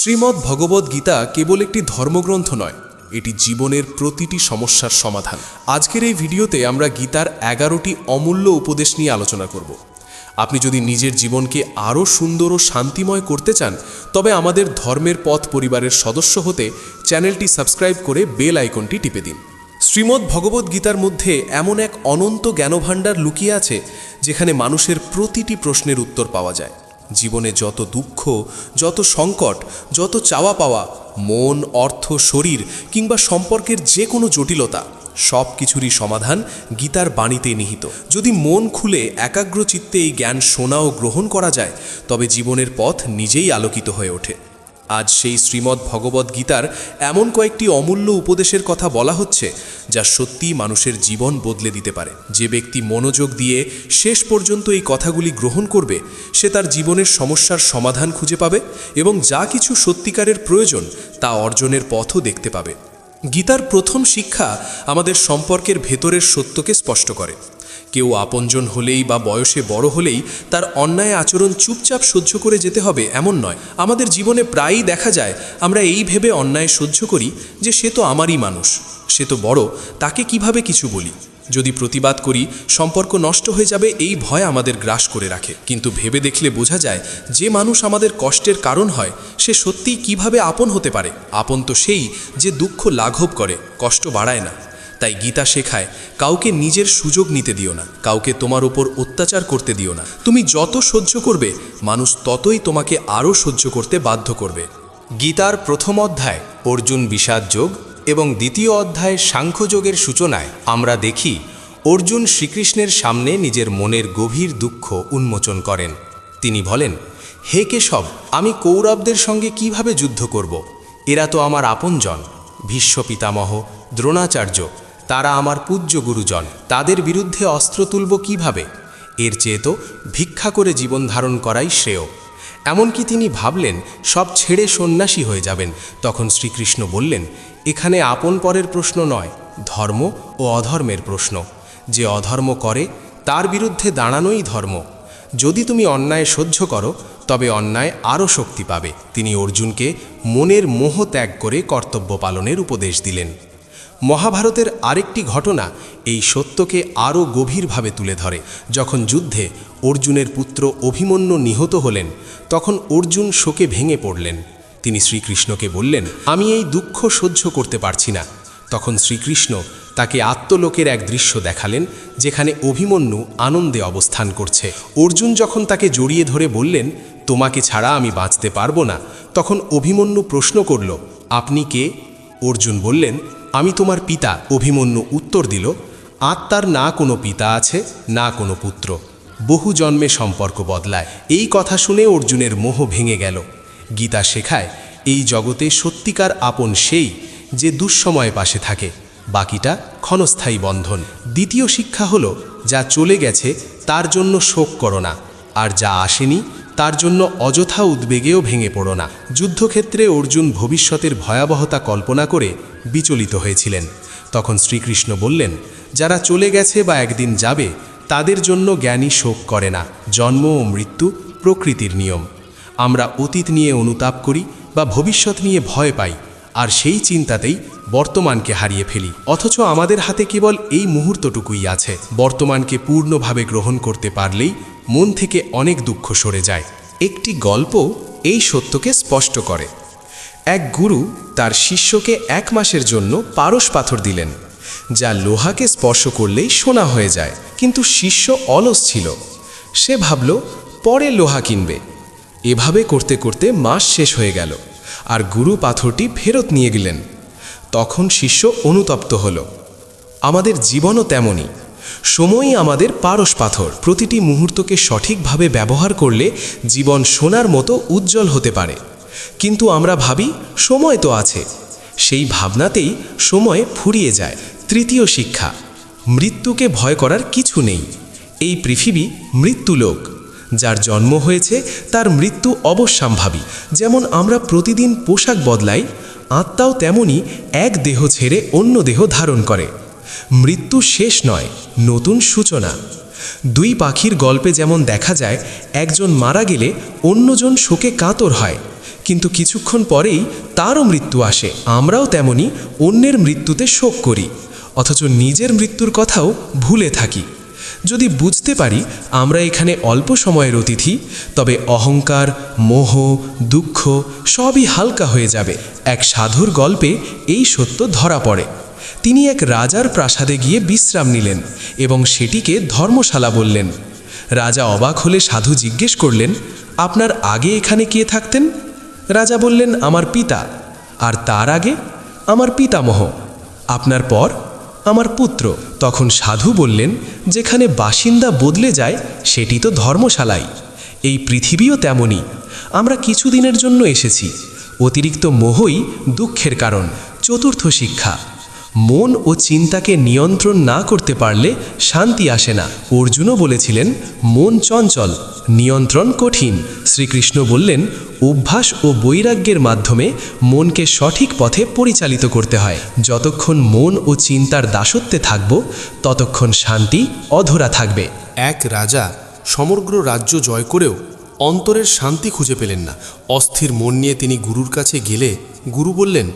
শ্রীমদ্ ভগবদ্ গীতা কেবল একটি ধর্মগ্রন্থ নয়, এটি জীবনের প্রতিটি সমস্যার সমাধান। আজকের এই ভিডিওতে আমরা গীতার এগারোটি অমূল্য উপদেশ নিয়ে আলোচনা করব। আপনি যদি নিজের জীবনকে আরও সুন্দর ও শান্তিময় করতে চান, তবে আমাদের ধর্মের পথ পরিবারের সদস্য হতে চ্যানেলটি সাবস্ক্রাইব করে বেল আইকনটি টিপে দিন। শ্রীমদ্ ভগবদ্ গীতার মধ্যে এমন এক অনন্ত জ্ঞানভাণ্ডার লুকিয়ে আছে, যেখানে মানুষের প্রতিটি প্রশ্নের উত্তর পাওয়া যায়। জীবনে যত দুঃখ, যত সংকট, যত চাওয়া পাওয়া, মন, অর্থ, শরীর কিংবা সম্পর্কের যে কোনো জটিলতা সব কিছুরই সমাধান গীতার বাণীতে নিহিত। যদি মন খুলে একাগ্র চিত্তে এই জ্ঞান শোনা ও গ্রহণ করা যায়, তবে জীবনের পথ নিজেই আলোকিত হয়ে ওঠে। আজ সেই শ্রীমদ্ ভগবদ্ গীতার এমন কয়েকটি অমূল্য উপদেশের কথা বলা হচ্ছে, যা সত্যিই মানুষের জীবন বদলে দিতে পারে। যে ব্যক্তি মনোযোগ দিয়ে শেষ পর্যন্ত এই কথাগুলি গ্রহণ করবে, সে তার জীবনের সমস্যার সমাধান খুঁজে পাবে এবং যা কিছু সত্যিকারের প্রয়োজন তা অর্জনের পথও দেখতে পাবে। গীতার প্রথম শিক্ষা আমাদের সম্পর্কের ভেতরের সত্যকে স্পষ্ট করে। কেউ আপনজন হলেই বা বয়সে বড় হলেই তার অন্যায় আচরণ চুপচাপ সহ্য করে যেতে হবে এমন নয়। আমাদের জীবনে প্রায়ই দেখা যায়, আমরা এই ভেবে অন্যায় সহ্য করি যে সে তো আমারই মানুষ, সে তো বড়, তাকে কীভাবে কিছু বলি? যদি প্রতিবাদ করি, সম্পর্ক নষ্ট হয়ে যাবে এই ভয় আমাদের গ্রাস করে রাখে। কিন্তু ভেবে দেখলে বোঝা যায়, যে মানুষ আমাদের কষ্টের কারণ হয়, সে সত্যিই কীভাবে আপন হতে পারে? আপন তো সেই যে দুঃখ লাঘব করে, কষ্ট বাড়ায় না। তাই গীতা শেখায়, কাউকে নিজের সুযোগ নিতে দিও না, কাউকে তোমার উপর অত্যাচার করতে দিও না। তুমি যত সহ্য করবে, মানুষ ততই তোমাকে আরও সহ্য করতে বাধ্য করবে। গীতার প্রথম অধ্যায়, অর্জুন বিষাদ যোগ এবং দ্বিতীয় অধ্যায় সাংখ্যযোগের সূচনায় আমরা দেখি, অর্জুন শ্রীকৃষ্ণের সামনে নিজের মনের গভীর দুঃখ উন্মোচন করেন। তিনি বলেন, হে কেশব, আমি কৌরবদের সঙ্গে কীভাবে যুদ্ধ করব? এরা তো আমার আপনজন, ভীষ্ম পিতামহ, দ্রোণাচার্য তারা আমার পূজ্য গুরুজন। তাদের বিরুদ্ধে অস্ত্র তুলব কীভাবে? এর চেয়ে তো ভিক্ষা করে জীবন ধারণ করাই শ্রেয়। এমনকি তিনি ভাবলেন, সব ছেড়ে সন্ন্যাসী হয়ে যাবেন। তখন শ্রীকৃষ্ণ বললেন, এখানে আপন পরের প্রশ্ন নয়, ধর্ম ও অধর্মের প্রশ্ন। যে অধর্ম করে, তার বিরুদ্ধে দাঁড়ানোই ধর্ম। যদি তুমি অন্যায় সহ্য করো, তবে অন্যায় আরও শক্তি পাবে। তিনি অর্জুনকে মনের মোহ ত্যাগ করে কর্তব্য পালনের উপদেশ দিলেন। মহাভারতের আরেকটি ঘটনা এই সত্যকে আরও গভীরভাবে তুলে ধরে। যখন যুদ্ধে অর্জুনের পুত্র অভিমন্যু নিহত হলেন, তখন অর্জুন শোকে ভেঙে পড়লেন। তিনি শ্রীকৃষ্ণকে বললেন, আমি এই দুঃখ সহ্য করতে পারছি না। তখন শ্রীকৃষ্ণ তাকে আত্মলোকের এক দৃশ্য দেখালেন, যেখানে অভিমন্যু আনন্দে অবস্থান করছে। অর্জুন যখন তাকে জড়িয়ে ধরে বললেন, তোমাকে ছাড়া আমি বাঁচতে পারব না, তখন অভিমন্যু প্রশ্ন করল, আপনি কে? অর্জুন বললেন আমি তোমার পিতা অভিমন্যু উত্তর দিল, আত্মার না কোনো পিতা আছে, না কোনো পুত্র। বহু জন্মে সম্পর্ক বদলায়। এই কথা শুনে অর্জুনের মোহ ভেঙে গেল। গীতা শেখায়, এই জগতে সত্যিকার আপন সেই যে দুঃসময়ে পাশে থাকে। বাকিটা ক্ষণস্থায়ী বন্ধন। দ্বিতীয় শিক্ষা হলো, যা চলে গেছে, তার জন্য শোক করো না। আর যা আসেনি তার জন্য অযথা উদ্বেগেও ভেঙে পড়ো না। যুদ্ধক্ষেত্রে অর্জুন ভবিষ্যতের ভয়াবহতা কল্পনা করে বিচলিত হয়েছিলেন। তখন শ্রীকৃষ্ণ বললেন, যারা চলে গেছে বা একদিন যাবে, তাদের জন্য জ্ঞানী শোক করে না। জন্ম ও মৃত্যু প্রকৃতির নিয়ম। আমরা অতীত নিয়ে অনুতাপ করি বা ভবিষ্যৎ নিয়ে ভয় পাই, আর সেই চিন্তাতেই বর্তমানকে হারিয়ে ফেলি। অথচ আমাদের হাতে কেবল এই মুহূর্তটুকুই আছে। বর্তমানকে পূর্ণভাবে গ্রহণ করতে পারলেই মন থেকে অনেক দুঃখ সরে যায়। একটি গল্প এই সত্যকে স্পষ্ট করে। এক গুরু তার শিষ্যকে এক মাসের জন্য পারস পাথর দিলেন, যা লোহাকে স্পর্শ করলেই সোনা হয়ে যায়, কিন্তু শিষ্য অলস ছিল। সে ভাবল, পরে লোহা কিনবে। এভাবে করতে করতে মাস শেষ হয়ে গেল, আর গুরু পাথরটি ফেরত নিয়ে গেলেন। তখন শিষ্য অনুতপ্ত হল, আমাদের জীবনও তেমনই। সময়ই আমাদের পারস পাথর। প্রতিটি মুহূর্তকে সঠিকভাবে ব্যবহার করলে জীবন সোনার মতো উজ্জ্বল হতে পারে। কিন্তু আমরা ভাবি, সময় তো আছে। সেই ভাবনাতেই সময় ফুরিয়ে যায়। তৃতীয় শিক্ষা, মৃত্যুকে ভয় করার কিছু নেই। এই পৃথিবী মৃত্যুলোক যার জন্ম হয়েছে, তার মৃত্যু অবশ্যম্ভাবী। যেমন আমরা প্রতিদিন পোশাক বদলাই, আত্মাও তেমনি এক দেহ ছেড়ে অন্য দেহ ধারণ করে। মৃত্যু শেষ নয়, নতুন সূচনা। দুই পাখির গল্পে যেমন দেখা যায়, একজন মারা গেলে অন্যজন শোকে কাতর হয়, কিন্তু কিছুক্ষণ পরেই তারও মৃত্যু আসে। আমরাও তেমনি অন্যের মৃত্যুতে শোক করি, অথচ নিজের মৃত্যুর কথাও ভুলে থাকি। যদি বুঝতে পারি, আমরা এখানে অল্প সময়ের অতিথি, তবে অহংকার, মোহ, দুঃখ সবই হালকা হয়ে যাবে। এক সাধুর গল্পে এই সত্য ধরা পড়ে। তিনি এক রাজার প্রাসাদে গিয়ে বিশ্রাম নিলেন এবং সেটিকে ধর্মশালা বললেন। রাজা অবাক হলে সাধু জিজ্ঞেস করলেন, আপনার আগে এখানে কে থাকতেন? রাজা বললেন, আমার পিতা। আর তার আগে আমার পিতামহ। আপনার পর আমার পুত্র। তখন সাধু বললেন, যেখানে বাসিন্দা বদলে যায়, সেটি তো ধর্মশালাই। এই পৃথিবীও তেমনই। আমরা কিছুদিনের জন্য এসেছি। অতিরিক্ত মোহই দুঃখের কারণ। চতুর্থ শিক্ষা। মন ও চিন্তাকে নিয়ন্ত্রণ না করতে পারলে শান্তি আসে না। অর্জুনও বলেছিলেন, মন চঞ্চল, নিয়ন্ত্রণ কঠিন। শ্রীকৃষ্ণ বললেন, অভ্যাস ও বৈরাগ্যের মাধ্যমে মনকে সঠিক পথে পরিচালিত করতে হয়। যতক্ষণ মন ও চিন্তার দাসত্বে থাকব, ততক্ষণ শান্তি অধরা থাকবে। এক রাজা সমগ্র রাজ্য জয় করেও অন্তরের শান্তি খুঁজে পেলেন না। অস্থির মন নিয়ে তিনি গুরুর কাছে গেলে গুরু বললেন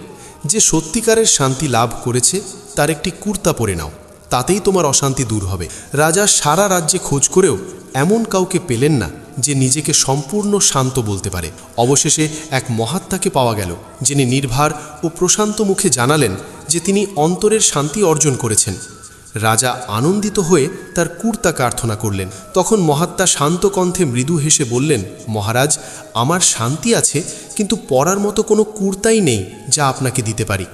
যে সত্যিকারের শান্তি লাভ করেছে, তার একটি কুর্তা পরে নাও, তাতেই তোমার অশান্তি দূর হবে। রাজা সারা রাজ্যে খোঁজ করেও এমন কাউকে পেলেন না যে নিজেকে সম্পূর্ণ শান্ত বলতে পারে। অবশেষে এক মহাত্মাকে পাওয়া গেল, যিনি নির্ভার ও প্রশান্ত মুখে জানালেন যে তিনি অন্তরের শান্তি অর্জন করেছেন। রাজা আনন্দিত হয়ে তার কুর্তা প্রার্থনা করলেন। তখন মহাত্মা শান্ত কণ্ঠে মৃদু হেসে বললেন, মহারাজ, আমার শান্তি আছে, কিন্তু পরার মতো কোনো কুর্তাই নেই যা আপনাকে দিতে পারি।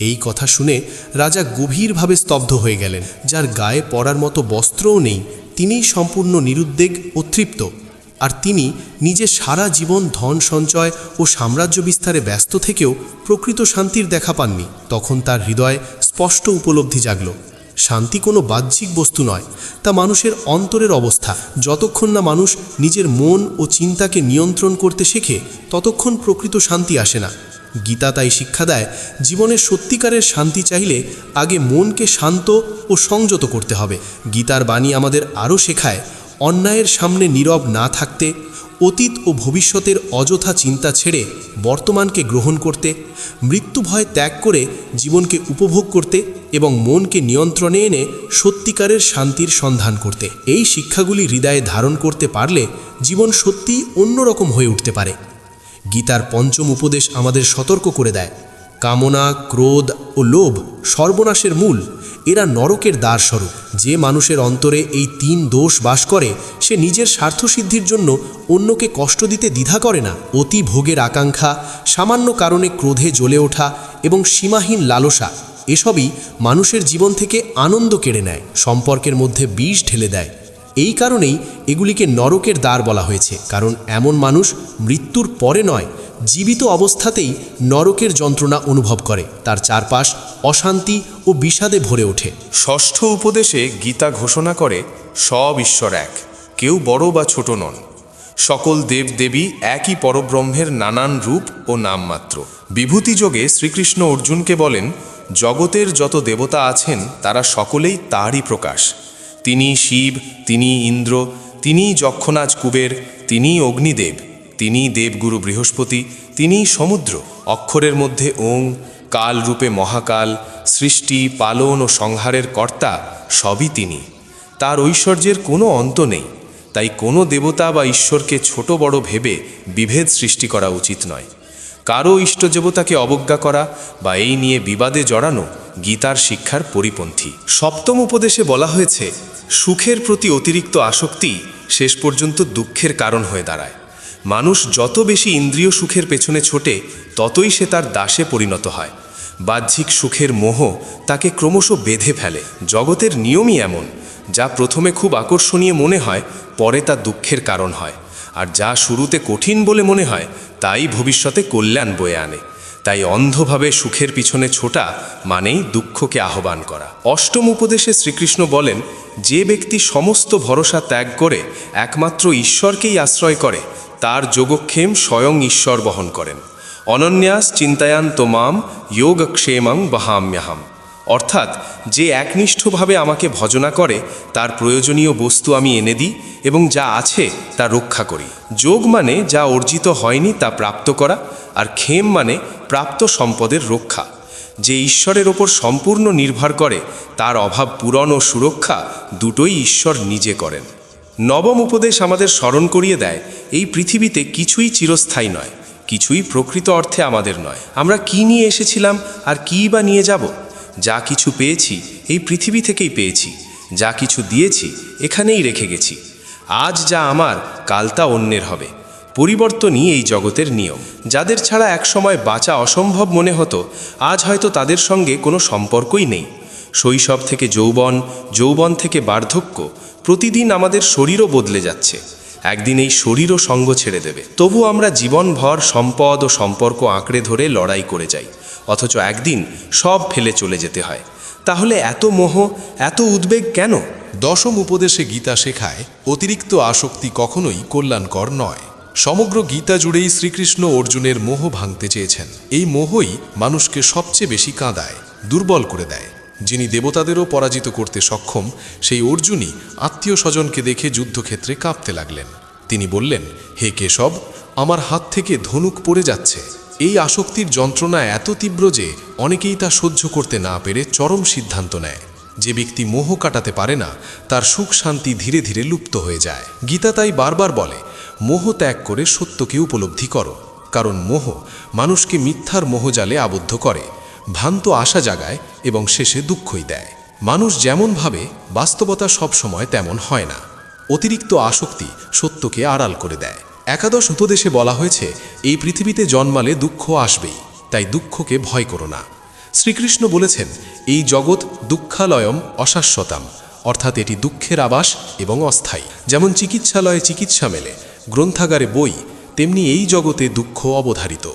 এই কথা শুনে রাজা গভীরভাবে স্তব্ধ হয়ে গেলেন। যার গায়ে পরার মতো বস্ত্রও নেই, তিনিই সম্পূর্ণ নিরুদ্বেগ ও তৃপ্ত। আর তিনি নিজে সারা জীবন ধন সঞ্চয় ও সাম্রাজ্য বিস্তারে ব্যস্ত থেকেও প্রকৃত শান্তির দেখা পাননি। তখন তার হৃদয়ে স্পষ্ট উপলব্ধি জাগল। শান্তি কোনো বাহ্যিক বস্তু নয়, তা মানুষের অন্তরের অবস্থা। যতক্ষণ না মানুষ নিজের মন ও চিন্তাকে নিয়ন্ত্রণ করতে শেখে, ততক্ষণ প্রকৃত শান্তি আসে না। গীতা তাই শিক্ষা দেয়, জীবনের সত্যিকারের শান্তি চাইলে আগে মনকে শান্ত ও সংযত করতে হবে। গীতার বাণী আমাদের আরও শেখায়, অন্যায়ের সামনে নীরব না থাকতে অতীত ও ভবিষ্যতের অযথা চিন্তা ছেড়ে বর্তমানকে গ্রহণ করতে, মৃত্যু ভয় ত্যাগ করে জীবনকে উপভোগ করতে এবং মনকে নিয়ন্ত্রণে এনে সত্যিকারের শান্তির সন্ধান করতে। এই শিক্ষাগুলি হৃদয়ে ধারণ করতে পারলে জীবন সত্যিই অন্যরকম হয়ে উঠতে পারে। গীতার পঞ্চম উপদেশ আমাদের সতর্ক করে দেয়। কামনা, ক্রোধ ও লোভ সর্বনাশের মূল। এরা নরকের দ্বারস্বরূপ। যে মানুষের অন্তরে এই তিন দোষ বাস করে, সে নিজের স্বার্থসিদ্ধির জন্য অন্যকে কষ্ট দিতে দ্বিধা করে না। অতি ভোগের আকাঙ্ক্ষা, সামান্য কারণে ক্রোধে জ্বলে ওঠা এবং সীমাহীন লালসা, এসবই মানুষের জীবন থেকে আনন্দ কেড়ে নেয়, সম্পর্কের মধ্যে বিষ ঢেলে দেয়। এই কারণেই এগুলিকে নরকের দ্বার বলা হয়েছে, কারণ এমন মানুষ মৃত্যুর পরে নয় জীবিত অবস্থাতেই নরকের যন্ত্রণা অনুভব করে। তার চারপাশ অশান্তি ও বিষাদে ভরে ওঠে। ষষ্ঠ উপদেশে গীতা ঘোষণা করে, সব ঈশ্বর এক, কেউ বড় বা ছোট নন। সকল দেব দেবী একই পরব্রহ্মের নানান রূপ ও নামমাত্র। বিভূতিযোগে শ্রীকৃষ্ণ অর্জুনকে বলেন, জগতের যত দেবতা আছেন, তারা সকলেই তারই প্রকাশ। তিনি শিব তিনি ইন্দ্র তিনি যক্ষনাজ কুবের তিনি অগ্নিদেব। তিনি দেবগুরু বৃহস্পতি তিনি সমুদ্র, অক্ষরের মধ্যে ওং, কাল রূপে মহাকাল, সৃষ্টি, পালন ও সংহারের কর্তা সবই তিনি। তার ঐশ্বর্যের কোনো অন্ত নেই, তাই কোনো দেবতা বা ঈশ্বরকে ছোট বড় ভেবে বিভেদ সৃষ্টি করা উচিত নয়। কারও ইষ্ট দেবতাকে অবজ্ঞা করা বা এই নিয়ে বিবাদে জড়ানো গীতার শিক্ষার পরিপন্থী। সপ্তম উপদেশে বলা হয়েছে, সুখের প্রতি অতিরিক্ত আসক্তি শেষ পর্যন্ত দুঃখের কারণ হয়ে দাঁড়ায়। মানুষ যত বেশি ইন্দ্রিয় সুখের পেছনে ছোটে, ততই সে তার দাসে পরিণত হয়। বাহ্যিক সুখের মোহ তাকে ক্রমশ বেঁধে ফেলে। জগতের নিয়মই এমন, যা প্রথমে খুব আকর্ষণীয় মনে হয়, পরে তা দুঃখের কারণ হয়। আর যা শুরুতে কঠিন বলে মনে হয়, তাই ভবিষ্যতে কল্যাণ বয়ে আনে। তাই অন্ধভাবে সুখের পিছনে ছোটা মানেই দুঃখকে আহ্বান করা। অষ্টম উপদেশে শ্রীকৃষ্ণ বলেন, যে ব্যক্তি সমস্ত ভরসা ত্যাগ করে, একমাত্র ঈশ্বরকেই আশ্রয় করে তার যোগক্ষেম স্বয়ং ঈশ্বর বহন করেন। অনন্যাস চিন্তায়ান তোমাম যোগক্ষেমং বহাম্যাহাম। অর্থাৎ, যে একনিষ্ঠভাবে আমাকে ভজনা করে, তার প্রয়োজনীয় বস্তু আমি এনে দিই এবং যা আছে তা রক্ষা করি। যোগ মানে যা অর্জিত হয়নি তা প্রাপ্ত করা, আর ক্ষেম মানে প্রাপ্ত সম্পদের রক্ষা। যে ঈশ্বরের ওপর সম্পূর্ণ নির্ভর করে, তার অভাব পূরণ ও সুরক্ষা দুটোই ঈশ্বর নিজে করেন। নবম উপদেশ আমাদের স্মরণ করিয়ে দেয়, এই পৃথিবীতে কিছুই চিরস্থায়ী নয়, কিছুই প্রকৃত অর্থে আমাদের নয়। আমরা কি নিয়ে এসেছিলাম আর কী বা নিয়ে যাব? যা কিছু পেয়েছি, এই পৃথিবী থেকেই পেয়েছি। যা কিছু দিয়েছি, এখানেই রেখে গেছি। আজ যা আমার, কাল তা অন্যের হবে। পরিবর্তনই এই জগতের নিয়ম। যাদের ছাড়া একসময় বাঁচা অসম্ভব মনে হতো, আজ হয়তো তাদের সঙ্গে কোনো সম্পর্কই নেই। শৈশব থেকে যৌবন যৌবন থেকে বার্ধক্য প্রতিদিন আমাদের শরীরও বদলে যাচ্ছে। একদিন এই শরীরও সঙ্গ ছেড়ে দেবে। তবু আমরা জীবনভর সম্পদ ও সম্পর্ক আঁকড়ে ধরে লড়াই করে যাই। অথচ একদিন সব ফেলে চলে যেতে হয়। তাহলে এত মোহ, এত উদ্বেগ কেন? দশম উপদেশে গীতা শেখায়, অতিরিক্ত আসক্তি কখনোই কল্যাণকর নয়। সমগ্র গীতা জুড়েই শ্রীকৃষ্ণ অর্জুনের মোহ ভাঙতে চেয়েছেন। এই মোহই মানুষকে সবচেয়ে বেশি কাঁদায়, দুর্বল করে দেয়। যিনি দেবতাদেরও পরাজিত করতে সক্ষম, সেই অর্জুনই আত্মীয় স্বজনকে দেখে যুদ্ধক্ষেত্রে কাঁপতে লাগলেন। তিনি বললেন, হে কেশব, আমার হাত থেকে ধনুক পড়ে যাচ্ছে। এই আসক্তির যন্ত্রণা এত তীব্র যে অনেকেই তা সহ্য করতে না পেরে চরম সিদ্ধান্ত নেয়। যে ব্যক্তি মোহ কাটাতে পারে না, তার সুখ শান্তি ধীরে ধীরে লুপ্ত হয়ে যায়। গীতা তাই বারবার বলে, মোহ ত্যাগ করে সত্যকে উপলব্ধি করো। কারণ মোহ মানুষকে মিথ্যার মোহজালে আবদ্ধ করে। ভ্রান্ত আশা জাগায় এবং শেষে দুঃখই দেয়। মানুষ যেমন ভাবে, বাস্তবতা সবসময় তেমন হয় না। অতিরিক্ত আসক্তি সত্যকে আড়াল করে দেয়। একাদশ উপদেশে বলা হয়েছে, এই পৃথিবীতে জন্মালে দুঃখ আসবেই, তাই দুঃখকে ভয় করো না। শ্রীকৃষ্ণ বলেছেন, এই জগৎ দুঃখালয়ম অশাশ্বতাম, অর্থাৎ এটি দুঃখের আবাস এবং অস্থায়ী। যেমন চিকিৎসালয়ে চিকিৎসা মেলে, গ্রন্থাগারে বই, তেমনি এই জগতে দুঃখ অবধারিত।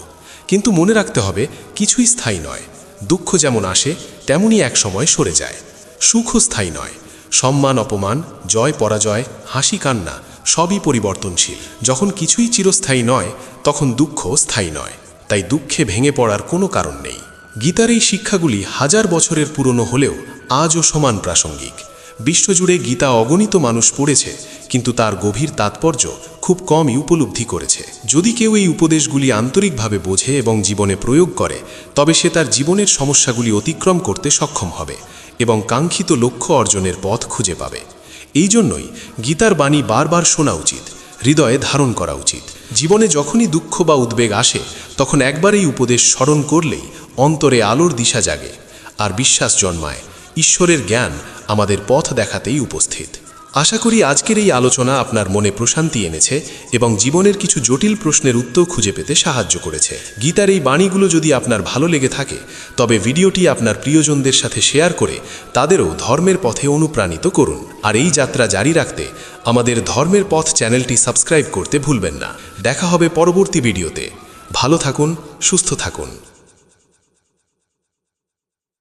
কিন্তু মনে রাখতে হবে, কিছুই স্থায়ী নয়। দুঃখ যেমন আসে তেমনই এক সময় সরে যায়। সুখও স্থায়ী নয়। সম্মান, অপমান, জয়, পরাজয়, হাসি, কান্না সবই পরিবর্তনশীল। যখন কিছুই চিরস্থায়ী নয়, তখন দুঃখ স্থায়ী নয়। তাই দুঃখে ভেঙে পড়ার কোনো কারণ নেই। গীতার এই শিক্ষাগুলি হাজার বছরের পুরনো হলেও আজও সমান প্রাসঙ্গিক। বিশ্বজুড়ে গীতা অগণিত মানুষ পড়েছে, কিন্তু তার গভীর তাৎপর্য খুব কমই উপলব্ধি করেছে। যদি কেউ এই উপদেশগুলি আন্তরিকভাবে বোঝে এবং জীবনে প্রয়োগ করে, তবে সে তার জীবনের সমস্যাগুলি অতিক্রম করতে সক্ষম হবে এবং কাঙ্ক্ষিত লক্ষ্য অর্জনের পথ খুঁজে পাবে। এই জন্যই গীতার বাণী বারবার শোনা উচিত, হৃদয়ে ধারণ করা উচিত। জীবনে যখনই দুঃখ বা উদ্বেগ আসে, তখন একবার এই উপদেশ স্মরণ করলেই অন্তরে আলোর দিশা জাগে, আর বিশ্বাস জন্মায়। ঈশ্বরের জ্ঞান আমাদের পথ দেখাতেই উপস্থিত। আশা করি আজকের এই আলোচনা আপনার মনে প্রশান্তি এনেছে এবং জীবনের কিছু জটিল প্রশ্নের উত্তর খুঁজে পেতে সাহায্য করেছে। গীতার এই বাণীগুলো যদি আপনার ভালো লেগে থাকে, তবে ভিডিওটি আপনার প্রিয়জনদের সাথে শেয়ার করে তাদেরও ধর্মের পথে অনুপ্রাণিত করুন। আর এই যাত্রা জারি রাখতে আমাদের ধর্মের পথ চ্যানেলটি সাবস্ক্রাইব করতে ভুলবেন না। দেখা হবে পরবর্তী ভিডিওতে। ভালো থাকুন, সুস্থ থাকুন।